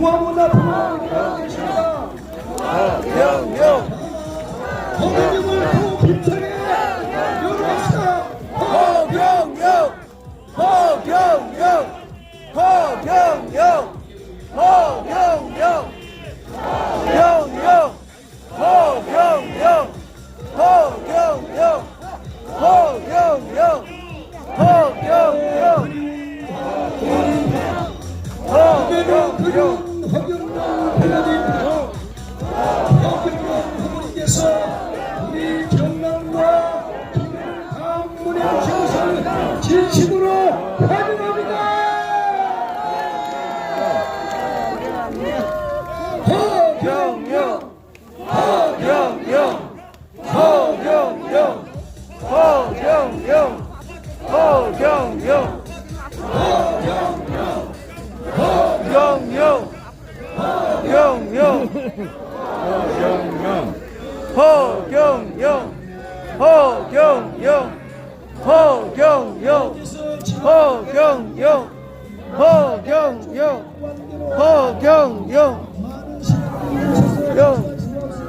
중화문화부모님이라고 계십니다. 허경영 거기님을 더 힘차게 열어봅시다. 허경영 허경영 허경영 허경영 허경영 허경영 허경영 허경영 허경영 허경영 그리운 허경영 회장님, 허경영 부모님께서 우리 경남과 강문의 지구를 진심으로 환영합니다. 허경영, 허경영 허경영 허경영 허경영 허경영 허경영 허경영 허경영 허경영 허경영 허경영 영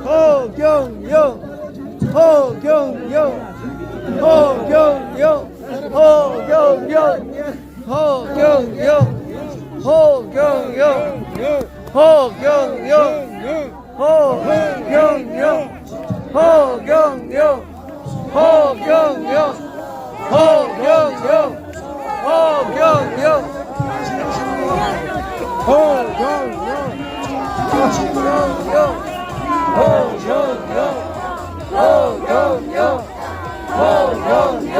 허경영 허경영 허경영 허경영 허경영 허경영 허경영 허경영 허경영 허경영 허경영 허경영 허경영 허경영 허경영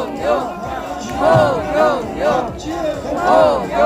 허경영 허경영